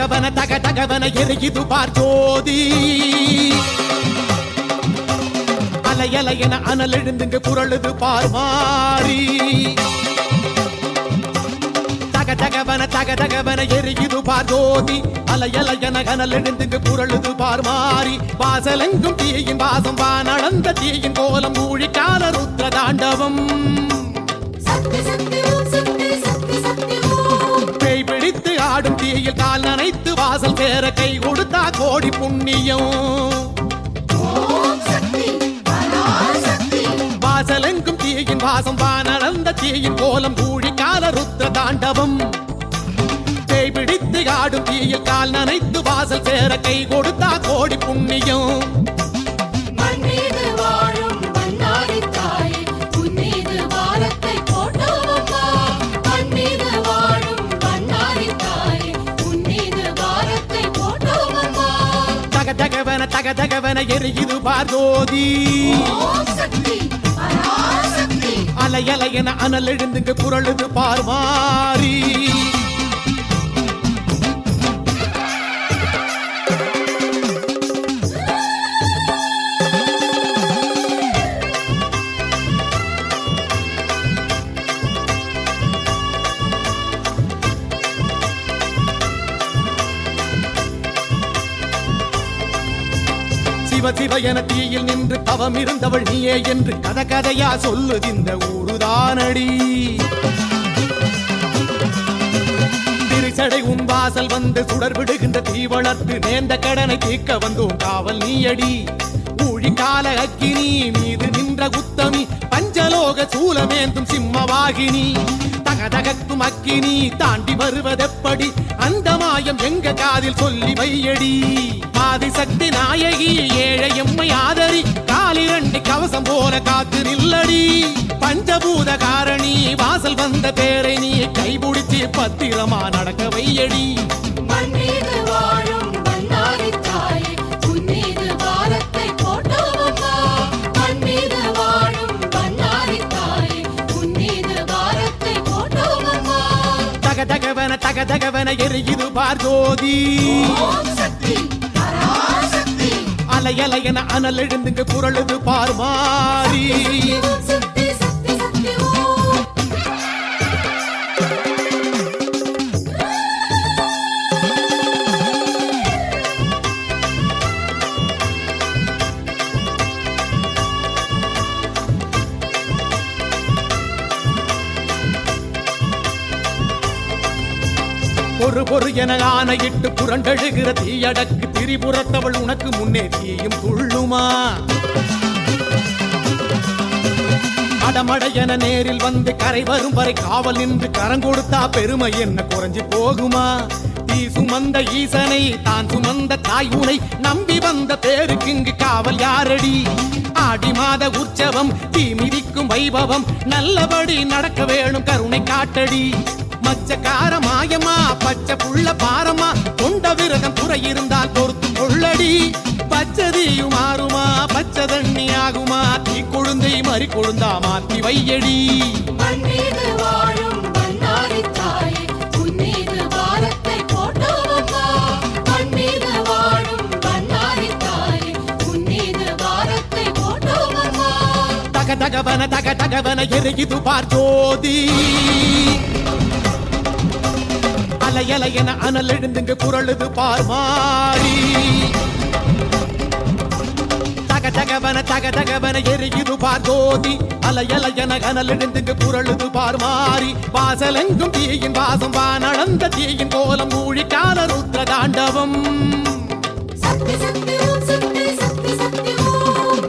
தகவன தக தகவன எரியுது பார் ஜோதி. அலையல என அனல் எழுந்துங்க குரழுது பார் மாறி. தக தகவன தக தகவன எரியுது பார் ஜோதி. அலையல என அனல் எழுந்துங்க குரழுது பார் மாறி. வாசலெங்கும் தீயின் வாசம் வா நடந்த தீயின் கோலம் ஊழிக்கால ருத்ர தாண்டவம் சக்தி சக்தி ஆடும் தீயில் கால் நனைத்து வாசல் சேர கை கொடுத்தா கோடி புண்ணியம். வாசலெங்கும் தீயின் வாசம் வானளந்த தீயின் கோலம் கூழி கால ருத்ர தாண்டவம். பிடித்து ஆடும் தீயில் கால் நனைத்து வாசல் சேர கை கொடுத்தா கோடி புண்ணியம். தகவன எரியுது ஓம் சக்தி பராசக்தி அலையலையன அனல் எழுந்துங்க குரழுது பார் மாறி தீயில் நின்று தவம் இருந்தவள் நீயே என்று கதை கதையா சொல்லுதிந்த ஊருதானடி. திருச்சடை உன் வாசல் வந்து சுடர் விடுகின்ற தீ வளர்த்து நேர்ந்த கடனை தீர்க்க வந்தோம் காவல் நீயடி. ஊழி கால அக்கினி மீது நின்ற உத்தமி பஞ்சலோக சூலமேந்தும் சிம்மவாகினி. தகதகத்தும் அக்கினி தாண்டி வருவதெப்படி? அந்த மாயம் எங்க காதில் சொல்லி வையடி? ஆதிசக்தி நாயகி ஏழை எம்மை ஆதரி காலிரண்டு கவசம் போல காத்து நில்லடி. பஞ்சபூத காரணி வாசல் வந்த பேரை நீ கைபிடிச்சு பத்திரமா நடக்க வையடி. தகவன எரியுது பார்கோதி அலையலையன அனல் எழுந்துங்க குரலுது பார்மாரி பொறு என ஆணையிட்டு புரண்டழுகிற தீயடக்கு திரிபுறத்தவள் உனக்கு முன்னே தீயும் துள்ளுமா? அடமட என நேரில் வந்து கரை வரும் வரை காவல் நின்று கரங்கொடுத்தா பெருமை என்ன குறைஞ்சு போகுமா? தீ சுமந்த ஈசனை தான் சுமந்த தாய் உனை நம்பி வந்த பேருக்கு இங்கு காவல் யாரடி? ஆடி மாத உற்சவம் தீ மிதிக்கும் வைபவம் நல்லபடி நடக்க வேணும் கருணை காட்டடி. மச்சக்கார மாயமா பச்சை புள்ள பாரமா? கொண்ட விரதம் குறை இருந்தால் பொறுத்து கொள்ளடி. பச்சதியும் மாறுமா பச்சை தண்ணி ஆகுமா? தீ கொழுந்தை மறி கொழுந்தா மாத்தி வையடி. தகவன தக தகவன எரியுது பார் ஜோதி அலையலையன அனல் எழுந்துங்க குரழுது பார் மாறி தக தகவன தக தகவன எரியுது பார் ஜோதி அலையலையன அனல் எழுந்துங்க குரழுது பார் மாறி வாசலெங்கும் தீயின் வாசம் வானளந்த தீயின் கோலம் ஊழிக்கால ருத்ர தாண்டவம்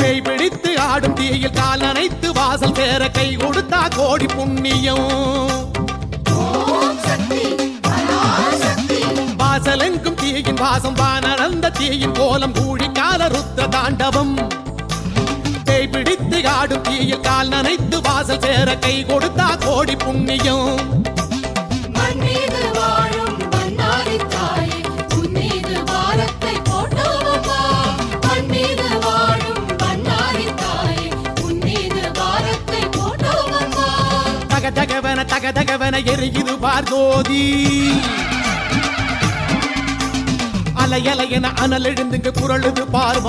பேய் பிடித்து ஆடும் தீயில் கால் நனைத்து வாசல் சேர கை கொடுத்தா கோடி புண்ணியம். வாசம் வானளந்த தீயின் கோலம் கூழி கால ருத்ர தாண்டவம். பேய் பிடித்து ஆடும் தீயில் கால் நனைத்து வாசல் சேர கை கொடுத்தா கோடி புண்ணியம். மண் மீது வாழும் மன்னாரி அலையலை என அனல் எழுந்துங்க குரலுது பார்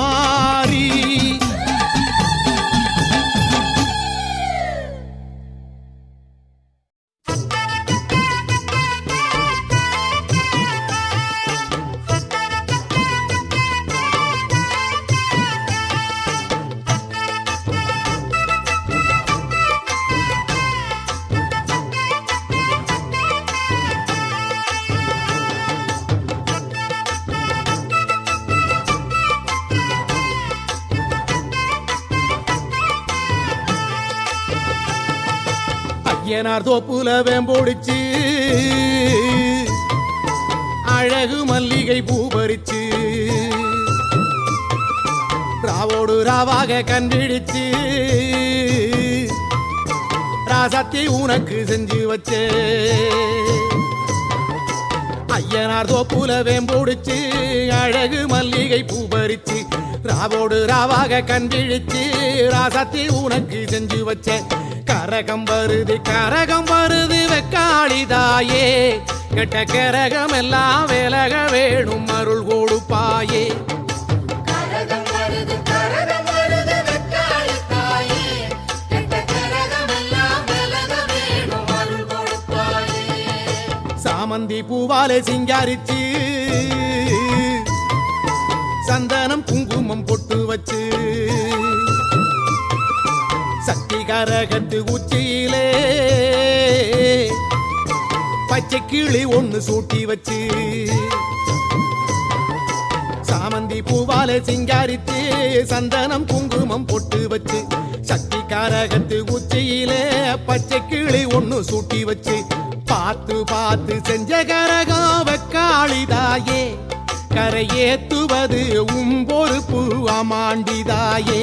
ஏனார் தோப்புல வேம்போடிச்சு. அழகு மல்லிகை பூ பறிச்சு. ராவோடு ராவாக கண்டிடிச்சு. ராசாத்தி உனக்கு செஞ்சு வச்சே. ஐயனார் தோப்புல வேம்போடிச்சு. அழகு மல்லிகை பூ பறிச்சு. ராவோடு ராவாக கண்டிழிச்சு ராசாத்தி உனக்கு செஞ்சு வச்சேன் கரகம் வருது கரகம் வருது வெக்காளிதாயே. கெட்ட கரகம் எல்லாம் விலக வேணும் அருள் கொடுப்பாயே. சாமந்தி பூவாலே சிங்காரிச்சு சந்தனம் குங்குமம் பொட்டு வச்சு சக்தி கரகத்து உச்சியிலே. பச்சை கிளி ஒன்று சூட்டி வச்சு சாமந்தி பூவாலே சிங்காரித்து சந்தனம் குங்குமம் பொட்டு வச்சு சக்தி கரகத்து உச்சியிலே பச்சை கிளி ஒன்று சூட்டி வச்சு பார்த்து பார்த்து செஞ்ச கரகம் வெக்காளிதாயே கரையேத்துவது உம் பொறுப்பு அமாண்டிதாயே.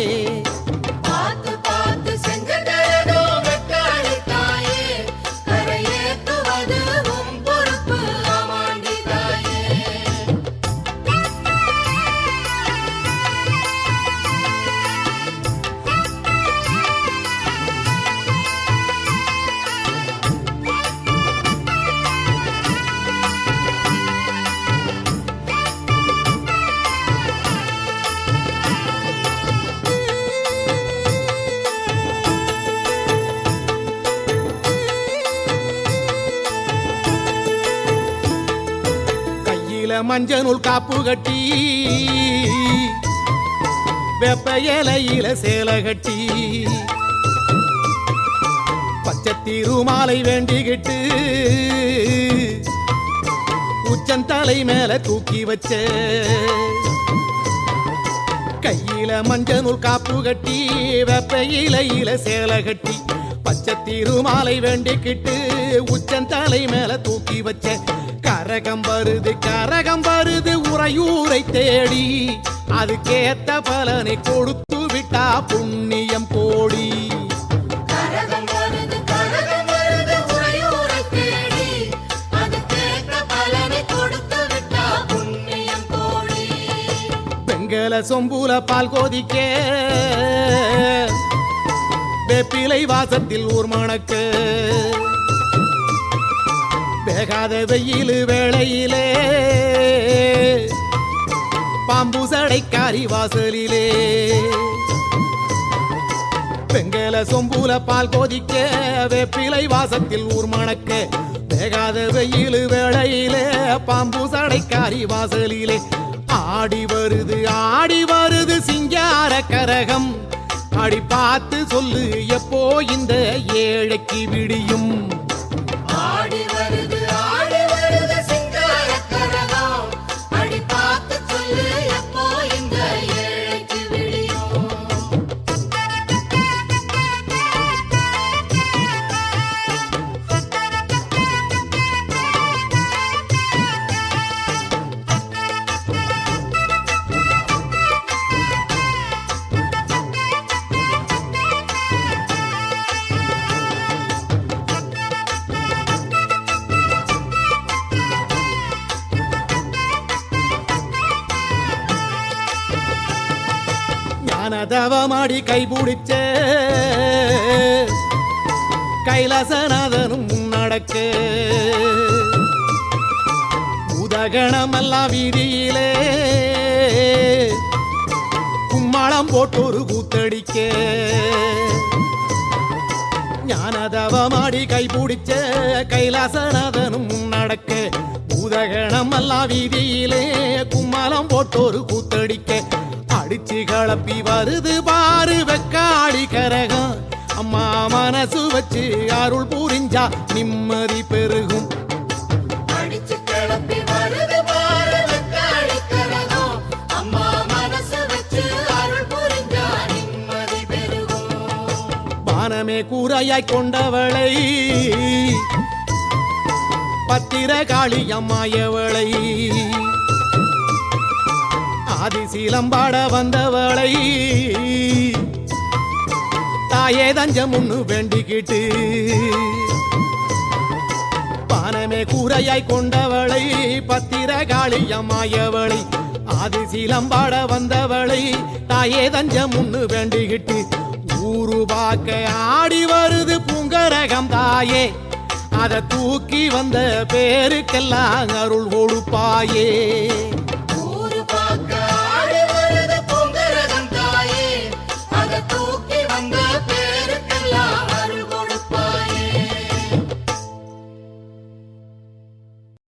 மஞ்சனுள் காப்பு கட்டி வெப்ப இலையில சேலை கட்டி பச்சை திருமாலை வேண்டிக்கிட்டு உச்சந்தலை மேல தூக்கி வச்ச கையில மஞ்சனுள் காப்பு கட்டி வெப்ப இலையில சேலை கட்டி பச்சை திருமாலை வேண்டிக்கிட்டு உச்சந்தலை மேல தூக்கி வச்ச கரகம் வருது கரகம் வருது உறையூரை தேடி. அதுக்கேத்த பலனை கொடுத்து விட்டா புண்ணியம் கோடி வெங்கல சொம்புல பால் கோதிக்க. வேப்பிலை வாசத்தில் ஊர் மணக்க. வேகாத வெயில் வேளையிலே பாம்பு சடைக்காரி வாசலிலே. வெங்கல சொம்புல பால் கொதிக்க வேப்பிலை வாசத்தில் ஊர் மணக்க வேகாத வெயில் வேளையிலே பாம்பு சடைக்காரி வாசலிலே. ஆடி வருது ஆடி வருது சிங்கார கரகம். அடி பார்த்து சொல்லு எப்போ இந்த ஏழைக்கு விடியும்? ஞானதவமாடி கைபிடிச்ச. கைலாசநாதனும் நடக்க பூதகணமெல்லாம் வீதியிலே. கும்மாளம் போட்டு ஒரு கூத்தடிக்க. ஞானதவமாடி கைபிடிச்ச. கைலாசநாதனும் நடக்க பூதகணம் எல்லாம் வீதியிலே கும்மாளம் போட்டு ஒரு கூத்தடிக்க. அடிச்சு கலப்பி வருது பாரு வெக்காளி கரகம் அம்மா மனசு வச்சு அருள் புரிஞ்சா நிம்மதி பெருகும் அடிச்சு கிளப்பி வருது பாரு வெக்காளி கரகம். அம்மா மனசு வச்சு அருள் புரிஞ்சா நிம்மதி பெருகும். பானமே கூரையாய் கொண்டவளை பத்திர காளி ஆதிசீலம் பாட வந்தவளை. தாயே தஞ்சம் ஒன்று வேண்டிக்கிட்டு. பானமே கூரையாய் கொண்டவளை பத்திர காளியம்மாயவளை. ஆதிசீலம் பாட வந்தவளை தாயே தஞ்சம் ஒன்று வேண்டிக்கிட்டு. ஊரு பார்க்க ஆடி வருது பூங்கரகம் தாயே. அதை தூக்கி வந்த பேருக்கெல்லாம் அருள் கொடுப்பாயே.